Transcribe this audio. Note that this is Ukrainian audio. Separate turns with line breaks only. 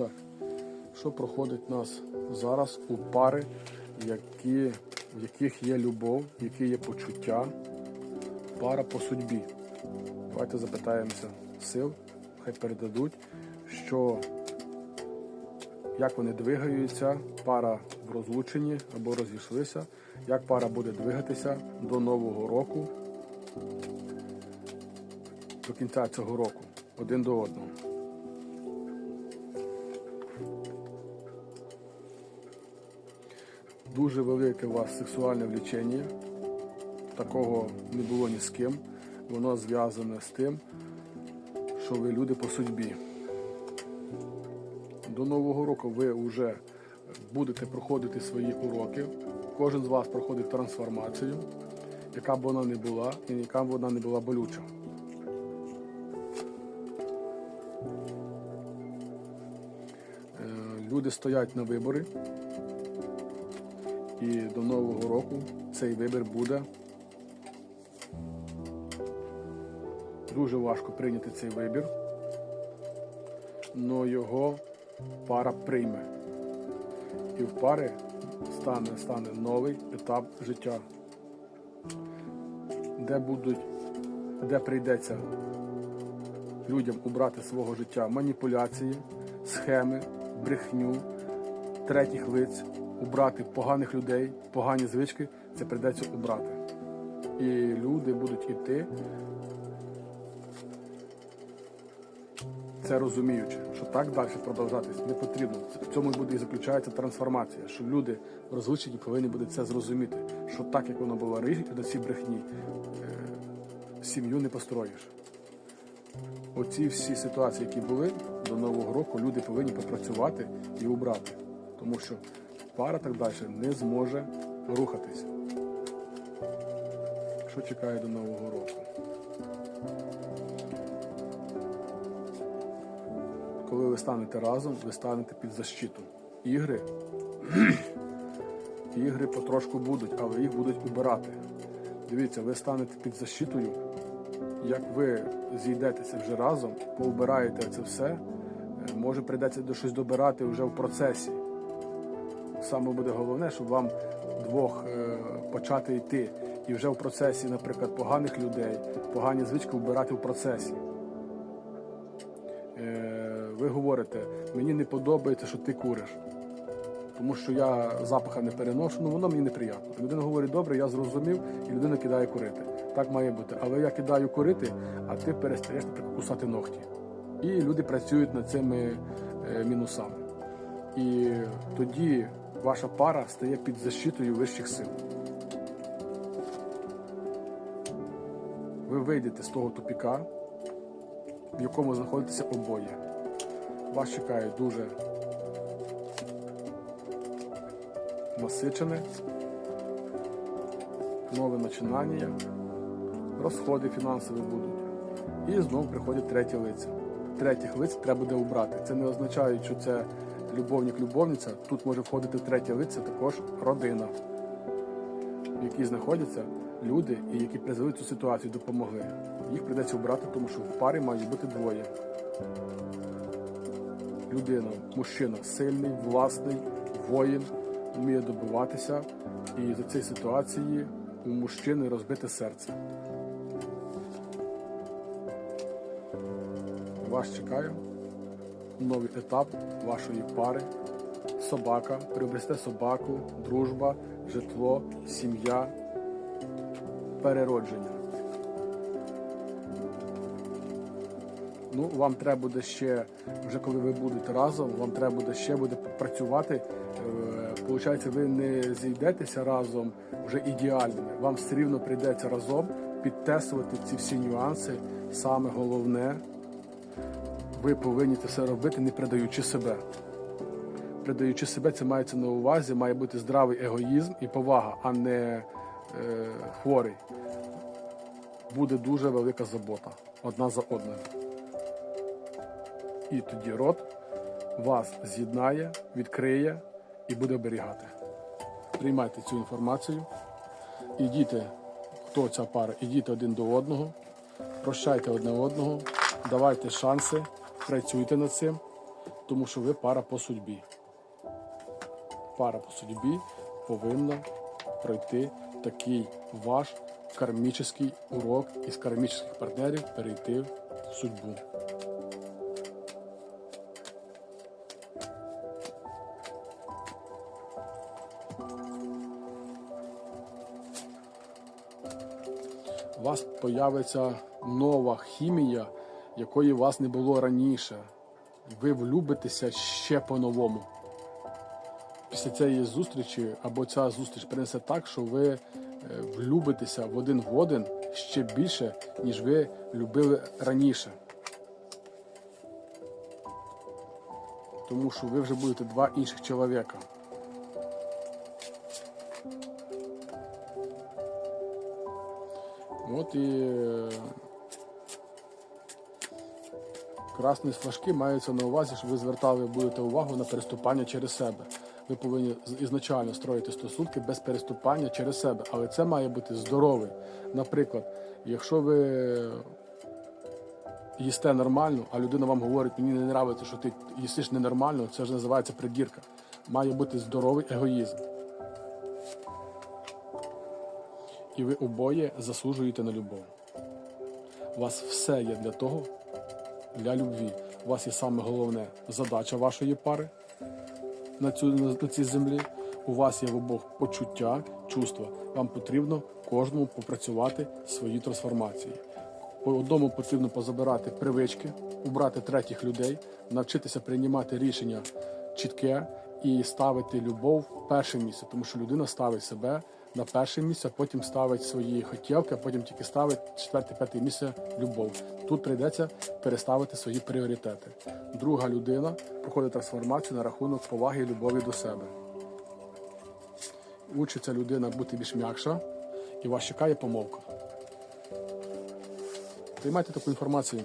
так, що проходить нас зараз у пари, які, в яких є любов, які є почуття, пара по судьбі. Давайте запитаємося сил, хай передадуть, що як вони двигаються, пара в розлученні або розійшлися, як пара буде двигатися до Нового року, до кінця цього року, один до одного. Дуже велике у вас сексуальне влечення. Такого не було ні з ким. Воно зв'язане з тим, що ви люди по судьбі. До Нового року ви вже будете проходити свої уроки. Кожен з вас проходить трансформацію, яка б вона не була, і яка б вона не була болюча. Е, Люди стоять на вибори, і до Нового року цей вибір буде. Дуже важко прийняти цей вибір, але його пара прийме. І в пари стане, стане новий етап життя, де будуть, де прийдеться людям убрати свого життя? Маніпуляції, схеми, брехню, третіх лиць, убрати поганих людей, погані звички, це прийдеться убрати. І люди будуть іти, це розуміючи, що так далі продовжатись не потрібно. В цьому буде і заключається трансформація, що люди розлучені повинні будуть це зрозуміти, що так як воно було раніше, до ці брехні, е, сім'ю не построїш. Оці всі ситуації, які були до Нового року, люди повинні попрацювати і убрати. Тому що пара так далі не зможе рухатись. Що чекає до Нового року? Коли ви станете разом, ви станете під защиту. Ігри, ігри потрошку будуть, але їх будуть убирати. Дивіться, ви станете під защитою. Як ви зійдетеся вже разом, поубираєте це все, е, може прийдеться до щось добирати вже в процесі. Саме буде головне, щоб вам двох е, почати йти. І вже в процесі, наприклад, поганих людей, погані звички вбирати в процесі. Е, ви говорите, мені не подобається, що ти куриш, тому що я запаха не переношу, ну воно мені неприємно. Людина говорить, добре, я зрозумів, і людина кидає курити. Так має бути. Але я кидаю курити, а ти перестаєш, кусати ногті. І люди працюють над цими е, мінусами. І тоді ваша пара стає під защитою вищих сил. Ви вийдете з того тупіка, в якому знаходитеся обоє. Вас чекає дуже насичене, нове починання, розходи фінансові будуть. І знову приходять треті лиця. Третіх лиць треба буде убрати. Це не означає, що це любовник-любовниця. Тут може входити третє лиця також родина, в якій знаходяться люди, і які призвели цю ситуацію, допомогли. Їх прийдеться обрати, тому що в парі має бути двоє. Людина, мужчина сильний, власний, воїн, вміє добиватися, і за цієї ситуації у мужчини розбите серце. Вас чекає новий етап вашої пари. Собака, приобрести собаку, дружба, житло, сім'я, переродження. Ну, вам треба буде ще, вже коли ви будете разом, вам треба буде ще буде працювати. Е, Получається, ви не зійдетеся разом вже ідеальними. Вам все рівно прийдеться разом підтестувати ці всі нюанси. Саме головне, ви повинні це все робити, не придаючи себе. Придаючи себе, це мається на увазі, має бути здравий егоїзм і повага, а не е, хворий. Буде дуже велика забота одна за одною. І тоді род вас з'єднає, відкриє і буде оберігати. Приймайте цю інформацію, ідіть, хто ця пара, ідіть один до одного, прощайте одне одного, давайте шанси, працюйте над цим, тому що ви пара по судьбі. Пара по судьбі повинна пройти такий ваш кармічний урок із кармічних партнерів перейти в судьбу. у вас появиться нова хімія, якої у вас не було раніше. Ви влюбитеся ще по-новому. Після цієї зустрічі або ця зустріч принесе так, що ви е, влюбитеся в один в один ще більше, ніж ви любили раніше. Тому що ви вже будете два інших чоловіка. От і е, красні флажки маються на увазі, щоб ви звертали будете увагу на переступання через себе. Ви повинні ізначально строїти стосунки без переступання через себе, але це має бути здоровий. Наприклад, якщо ви їсте нормально, а людина вам говорить, мені не подобається, що ти їсиш ненормально, це ж називається придірка. Має бути здоровий егоїзм. І ви обоє заслужуєте на любов. У вас все є для того, для любві. У вас є саме головне задача вашої пари на, цю, на цій землі. У вас є в обох почуття, чувства. Вам потрібно кожному попрацювати свої трансформації. По одному потрібно позабирати привички, убрати третіх людей, навчитися приймати рішення чітке і ставити любов в перше місце, тому що людина ставить себе на перше місце, потім ставить свої хотілки, а потім тільки ставить четверте, п'яте місце любов. Тут прийдеться переставити свої пріоритети. Друга людина проходить трансформацію на рахунок поваги і любові до себе. Учиться людина бути більш м'якша, і вас чекає помовка. Приймайте таку інформацію.